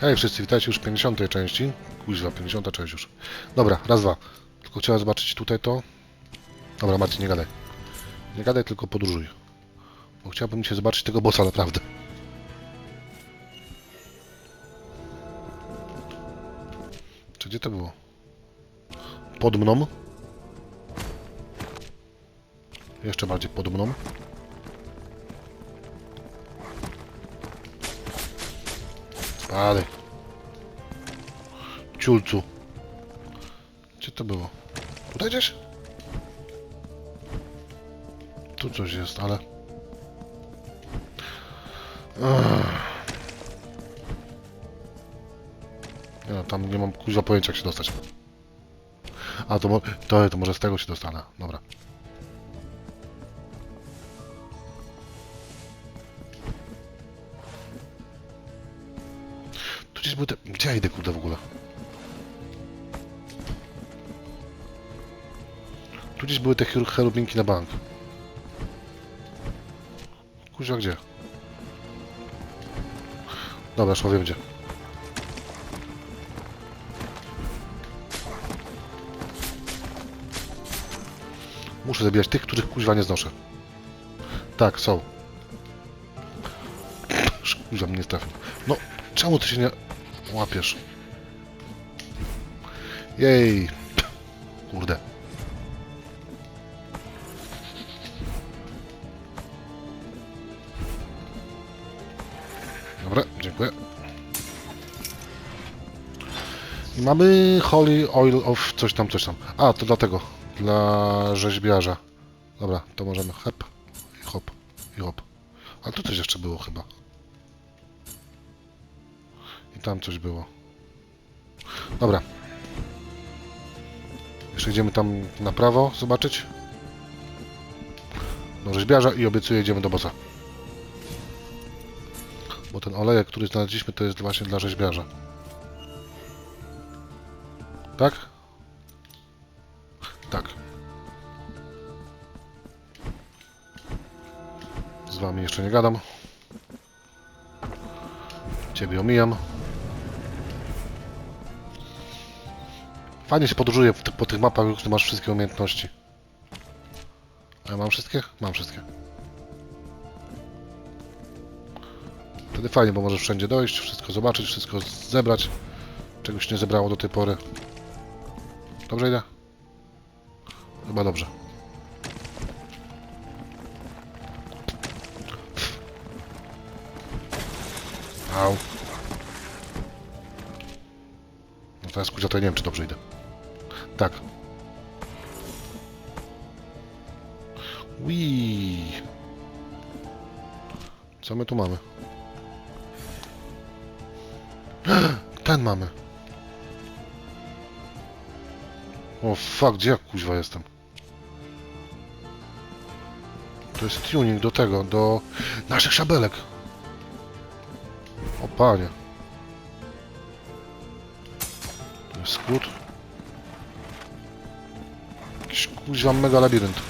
Hej wszyscy, witajcie już w 50 części. Kuźwa, 50 część już. Dobra, raz, dwa. Tylko chciałem zobaczyć tutaj to. Dobra, Marcin, nie gadaj. Nie gadaj, tylko podróżuj. Bo chciałbym się zobaczyć tego bossa naprawdę. Czy gdzie to było? Pod mną? Jeszcze bardziej pod mną. Spadaj. Ciulcu. Gdzie to było? Tutaj gdzieś? Tu coś jest, ale... Ech. Nie no, tam nie mam kuźwa pojęcia jak się dostać. A to, to, to może z tego się dostanę. Dobra. Te... Gdzie ja idę kurde w ogóle? Tu gdzieś były te cherubinki na bank. Kuźwa gdzie? Dobra, już wiem gdzie. Muszę zabijać tych, których kuźwa nie znoszę. Tak, są. Kuźwa mnie nie trafił. No, czemu ty się nie łapiesz? Jej. Kurde. Dobra, dziękuję. I mamy Holy Oil of coś tam, coś tam. A, to dlatego. Dla rzeźbiarza. Dobra, to możemy hep i hop i hop. A tu coś jeszcze było chyba. Tam coś było. Dobra. Jeszcze idziemy tam na prawo zobaczyć. Do rzeźbiarza i obiecuję idziemy do bossa. Bo ten olejek, który znaleźliśmy, to jest właśnie dla rzeźbiarza. Tak? Tak. Z wami jeszcze nie gadam. Ciebie omijam. Fajnie się podróżuje po tych mapach, gdy masz wszystkie umiejętności. A ja mam wszystkie? Mam wszystkie. Wtedy fajnie, bo możesz wszędzie dojść, wszystko zobaczyć, wszystko zebrać. Czegoś nie zebrało do tej pory. Dobrze idę? Chyba dobrze. Au. No teraz kurczę, to ja nie wiem, czy dobrze idę. Tak. Wii. Co my tu mamy? Ten mamy. O fuck, gdzie ja kuźwa jestem? To jest tuning do tego, do naszych szabelek. O panie. To jest skrót. Kuźwa mega labirynt.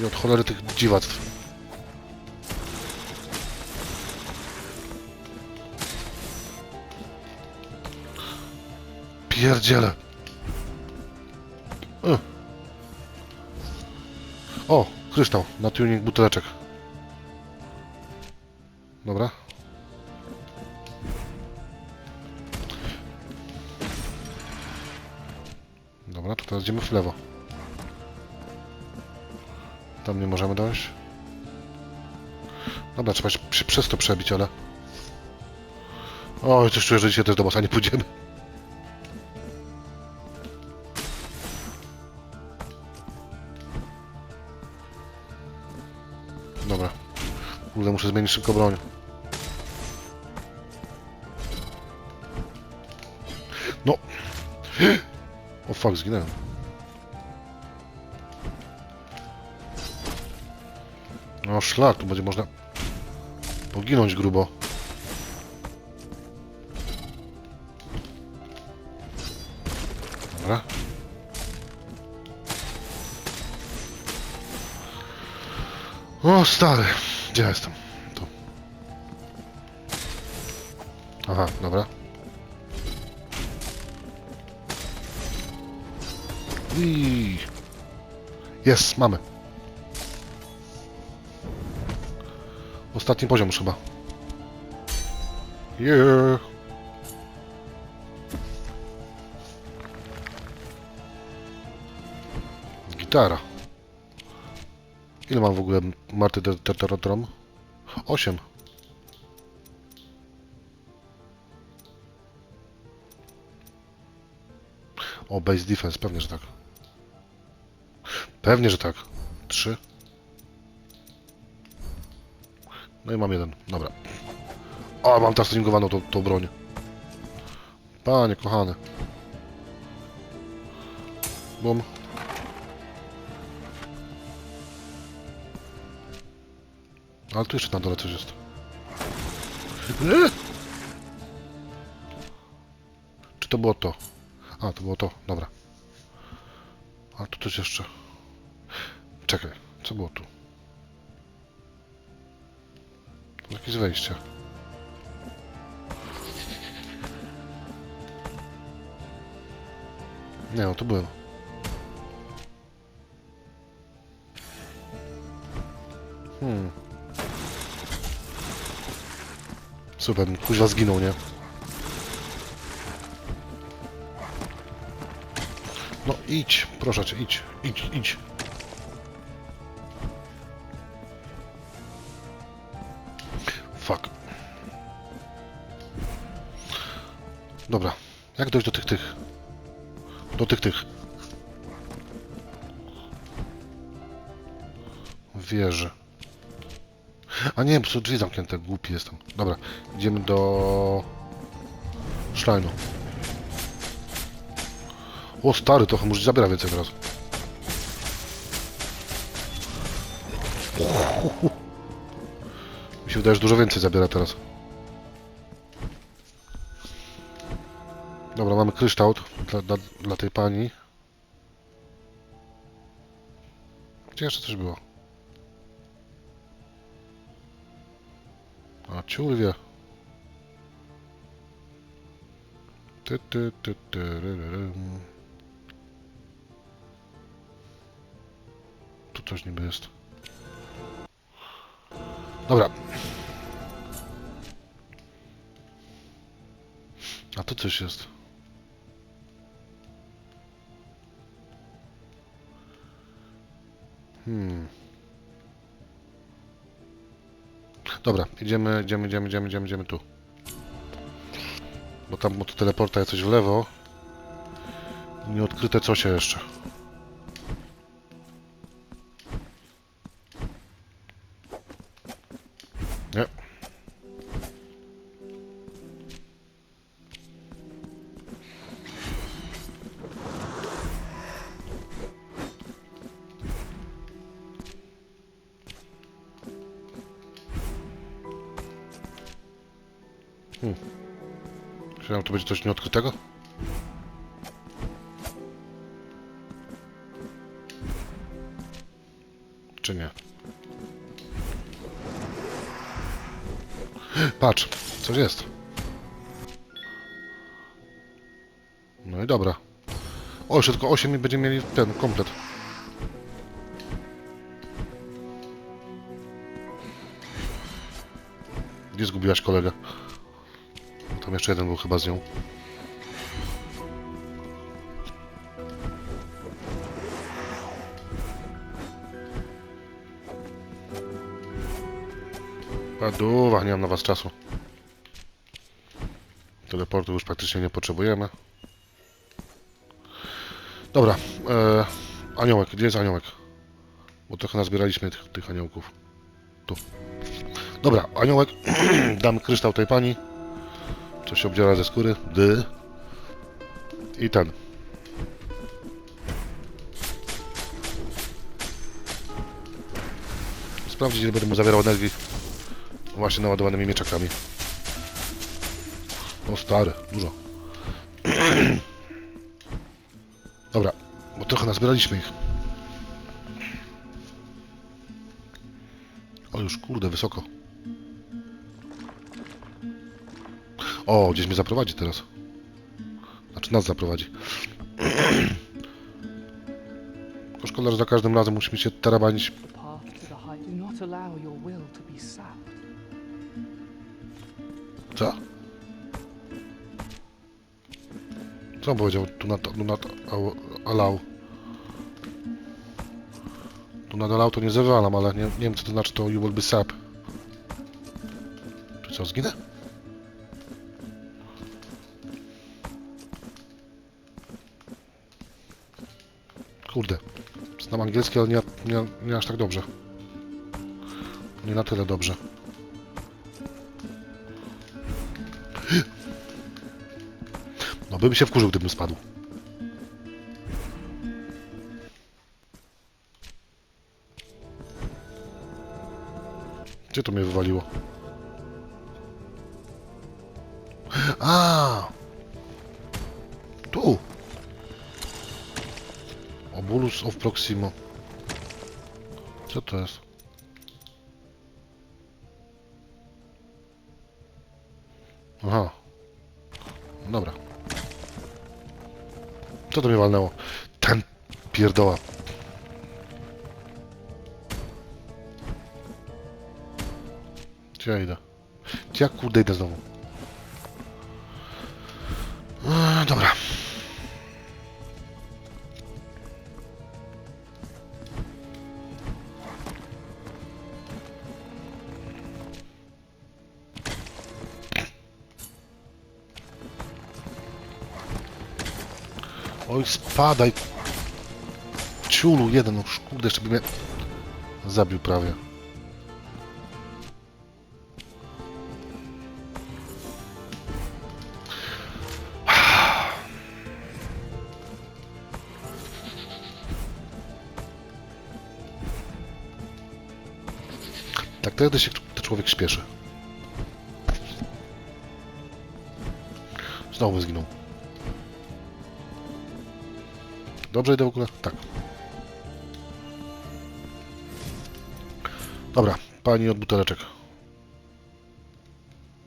I od cholery tych dziwactw. Pierdziele. Y. O, kryształ na tuning buteleczek. Dobra. Teraz idziemy w lewo. Tam nie możemy dojść. Dobra, trzeba się przez to przebić, ale... Oj, coś czuję, że dzisiaj też do bossa nie pójdziemy. Dobra. Kurde, muszę zmienić szybko broń. No. O fuck, zginąłem. No szlak, tu będzie można poginąć grubo. Dobra. O stary, gdzie ja jestem? Tu. Aha, dobra. I Jest, mamy. Ostatni poziom już chyba. Yeah. Gitara. Ile mam w ogóle Marty Teterodrom? 8. O, base defense, pewnie, że tak. Pewnie, że tak. 3. No i mam jeden, dobra. O, mam teraz stringowaną tą, tą broń. Panie kochany. Bum. Ale tu jeszcze na dole coś jest. Eee! Czy to było to? A, to było to, dobra. A tu coś jeszcze. Czekaj, co było tu? Jakieś wejście. Nie no, tu byłem. Hmm. Super, kuźwa zginął, nie? Idź, proszę cię, idź, idź, idź. Fuck. Dobra, jak dojść do tych tych? Do tych tych. Wieży. A nie, po drzwi zamknięte, głupi jestem. Dobra, idziemy do... Szlajnu. O stary, trochę może zabiera więcej teraz. Mi się wydaje, że dużo więcej zabiera teraz. Dobra, mamy kryształt dla, dla, dla tej pani. Gdzie jeszcze coś było? A ciul wie. Ty, ty, ty, ty, ry, ry, rym. Coś niby jest. Dobra. A tu coś jest. Hmm. Dobra, idziemy, idziemy, idziemy, idziemy, idziemy, idziemy tu. Bo tam od teleporta jest coś w lewo. Nieodkryte coś jeszcze. Nie. Myślałem, to będzie coś nieodkrytego. Patrz, coś jest. No i dobra. O, jeszcze tylko 8 i będziemy mieli ten komplet. Gdzie zgubiłaś kolegę? Tam jeszcze jeden był chyba z nią. Paduwa, nie mam na was czasu. Teleportu już praktycznie nie potrzebujemy. Dobra, e, aniołek, gdzie jest aniołek? Bo trochę nazbieraliśmy tych, tych aniołków. Tu. Dobra, aniołek, dam kryształ tej pani. Co się obdziera ze skóry. Dy. I ten. Sprawdzić, ile mu zawierał energii. Właśnie naładowanymi mieczakami. O stary, dużo. Dobra, bo trochę nazbieraliśmy ich. O już kurde, wysoko. O, gdzieś mnie zaprowadzi teraz. Znaczy nas zaprowadzi. Szkoda, że za każdym razem musimy się tarabanić. Co? Co on powiedział? Tu nad, tu nad au- allow. Tu nad allow to nie zawalam, ale nie, nie wiem co to znaczy to you will be sap. Czy co, zginę? Kurde. Znam angielski, ale nie, nie, nie aż tak dobrze. Nie na tyle dobrze. Bym się wkurzył, gdybym spadł. Gdzie to mnie wywaliło? A! Tu! Obulus of Proximo. Co to jest? Aha. Dobra. Co to mnie walnęło? Ten pierdoła. Gdzie ja idę? Gdzie ja kurde idę znowu? Eee, dobra. Spadaj. Ciulu, jeden, no kurde, jeszcze by mnie zabił prawie. Tak wtedy się ten człowiek śpieszy. Znowu zginął. Dobrze idę w ogóle? Tak. Dobra, pani od buteleczek.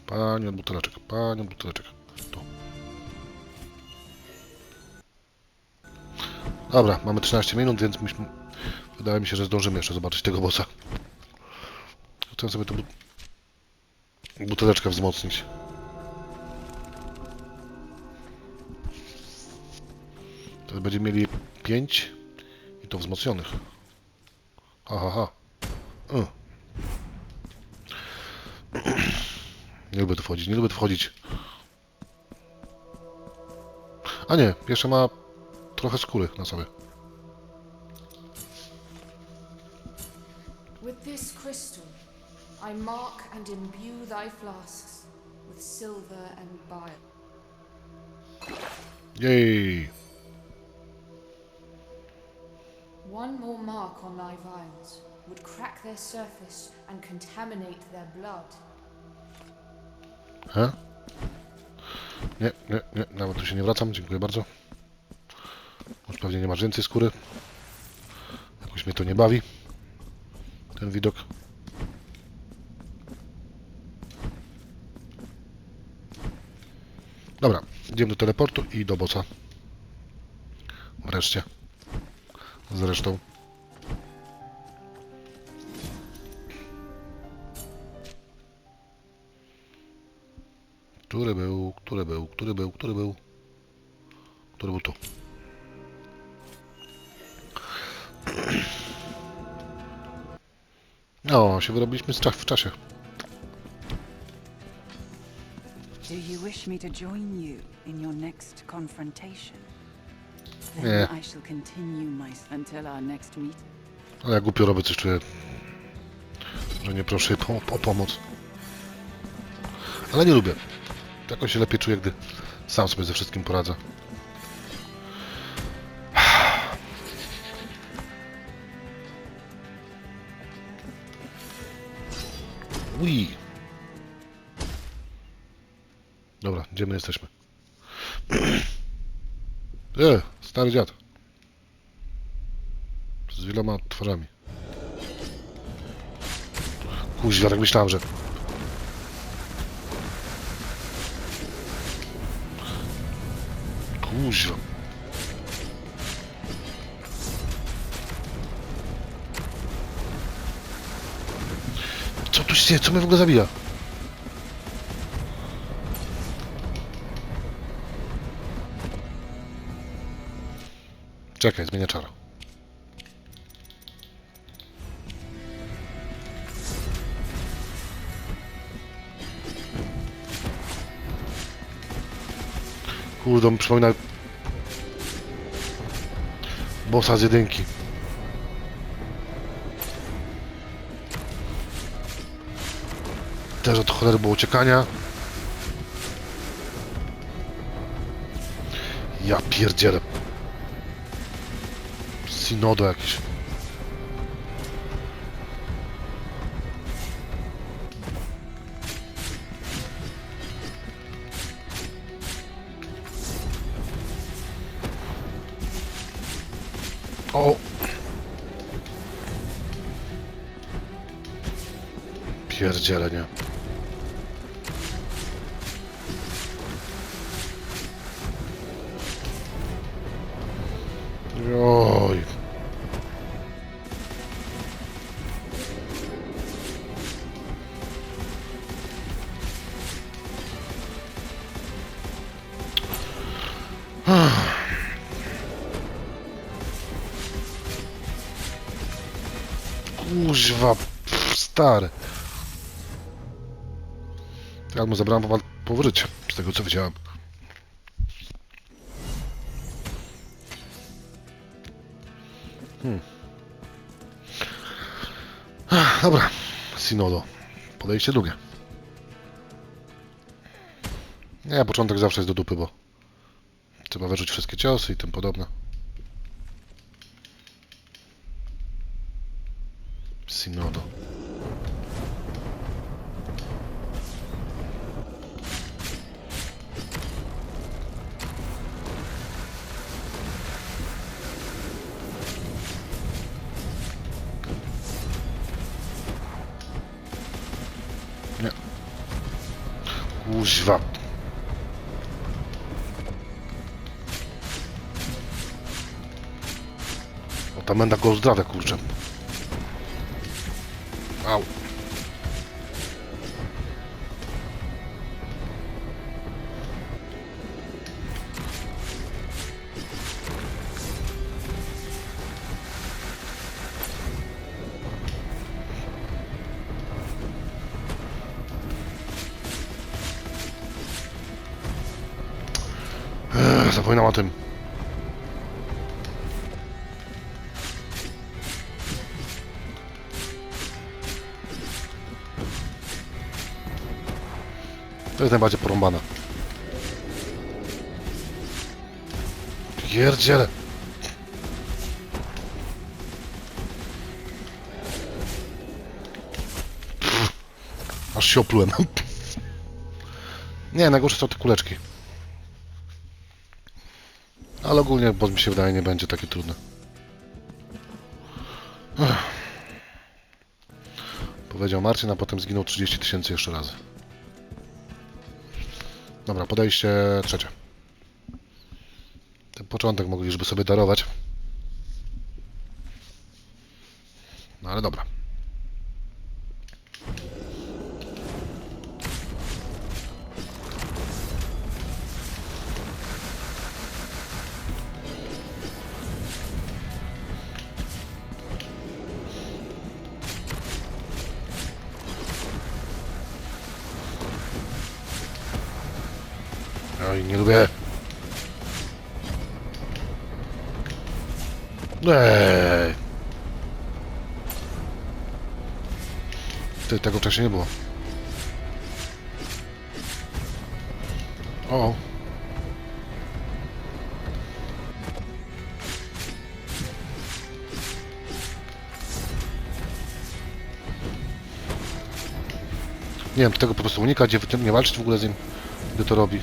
Pani od buteleczek, pani od buteleczek. Tu. Dobra, mamy 13 minut, więc myśmy... Wydaje mi się, że zdążymy jeszcze zobaczyć tego bossa. Chcę sobie tę bu... buteleczkę wzmocnić. To będziemy mieli 5 i to wzmocnionych. Ha, ha. Y. Nie lubię tu wchodzić, nie lubię tu wchodzić. A nie, jeszcze ma trochę skóry na sobie. With this crystal, I mark and imbue thy flasks with silver and bile. Jej! One more mark on thy vials would crack their surface and contaminate their blood. He? Nie, nie, nie, nawet tu się nie wracam, dziękuję bardzo. Już pewnie nie masz więcej skóry. Jakoś mnie to nie bawi. Ten widok. Dobra, idziemy do teleportu i do bossa. Wreszcie. Zresztą. Który był, który był, który był, który był? Który był tu? No, się wyrobiliśmy w czasie. Do you wish me to join you in your next confrontation? Meeting. Ale ja głupio robię, coś czuję, że nie proszę po, o pomoc. Ale nie lubię. Jakoś się lepiej czuję, gdy sam sobie ze wszystkim poradzę. Ui. Dobra, gdzie my jesteśmy? E, Stary dziad. Z wieloma twarzami. Kuźwa, tak myślałem, że... Kuźwa. Co tu się, co mnie w ogóle zabija? Czekaj, zmienię czara. Kurde, mi przypomina... Bossa z jedynki. Też od cholery było uciekania. Ja pierdzielę. Sinodo jakieś. O! Pierdziele, Kuźwa, stary. Ja mu zabrałem po, po życie, z tego co widziałem. Hmm. Dobra, Sinodo. Podejście drugie. Nie, początek zawsze jest do dupy, bo trzeba wyrzucić wszystkie ciosy i tym podobne. Sinodo. Nie. Kuźwa. O, ta menda go zdrawia, kurczę. Zapominam o tym. To jest najbardziej porąbane. Pierdziele. Aż się oplułem. Nie, najgorsze są te kuleczki. Ale ogólnie, bo mi się wydaje, nie będzie takie trudne. Ech. Powiedział Marcin, a potem zginął 30 tysięcy jeszcze razy. Dobra, podejście trzecie. Ten początek mogliśmy sobie darować. Ty, tego wcześniej nie było. O. Nie wiem, tego po prostu unikać, tym nie walczyć w ogóle z nim, gdy to robi.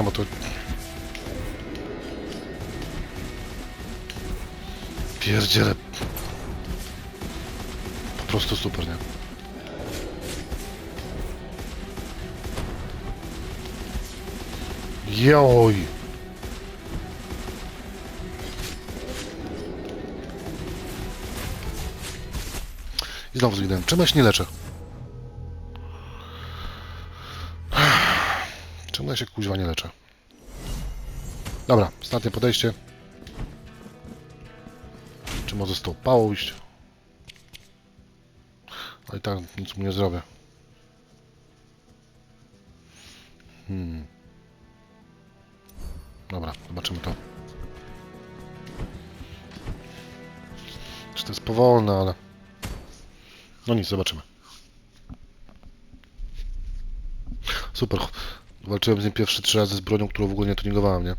Nie, bo to... pierdzielę. Po prostu super, nie? Joj! I znowu zginąłem. Się nie leczę? Czemu ja się kuźwa nie leczę? Dobra, ostatnie podejście. Czy może z tą pałą iść? I tak nic mu nie zrobię. Hmm. Dobra, zobaczymy to. Czy to jest powolne, ale... No nic, zobaczymy. Super. Walczyłem z nim pierwsze trzy razy z bronią, którą w ogóle nie tuningowałem, nie?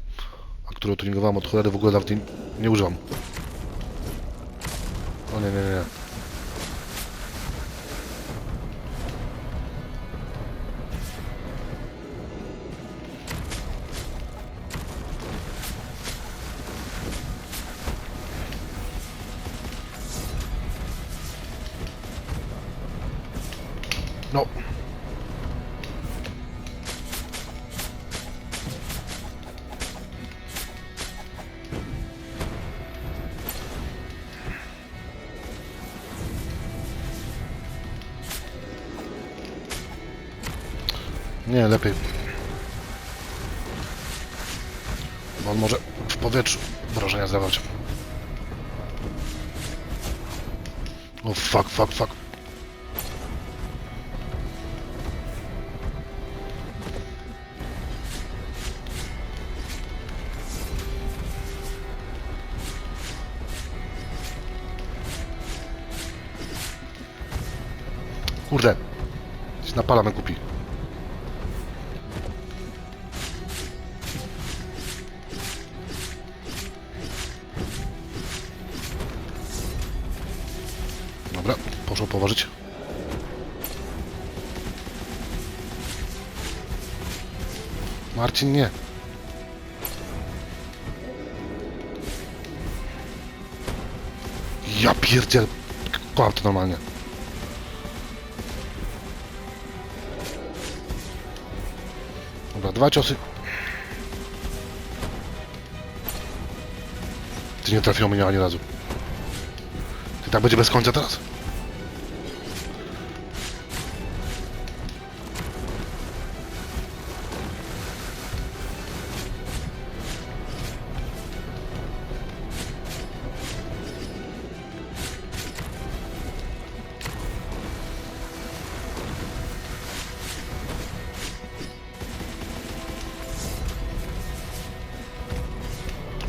A którą tuningowałem od cholery w ogóle nawet nie, nie używam. O nie, nie, nie. Nie, lepiej. Bo on może w powietrzu wrażenia zdawać. O fuck, fuck, fuck. Kurde. Napalamy kupi. Położyć. Marcin, nie. Ja pierdziel. Kłam to normalnie. Dobra, dwa ciosy. Ty nie trafiło mnie ani razu. Ty tak będzie bez końca teraz?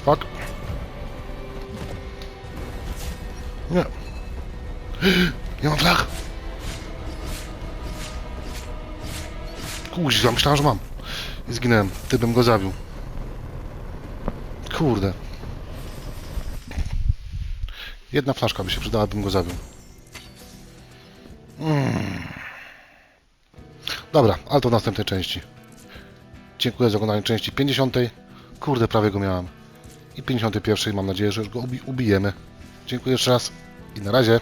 Fuck. Nie. Nie mam flag. Kuźwa, myślałem, że mam. I zginąłem. Ty bym go zabił. Kurde. Jedna flaszka by się przydała, bym go zabił. Mm. Dobra, ale to w następnej części. Dziękuję za oglądanie części 50. Kurde, prawie go miałem. I 51. Mam nadzieję, że już go ubi ubijemy. Dziękuję jeszcze raz i na razie.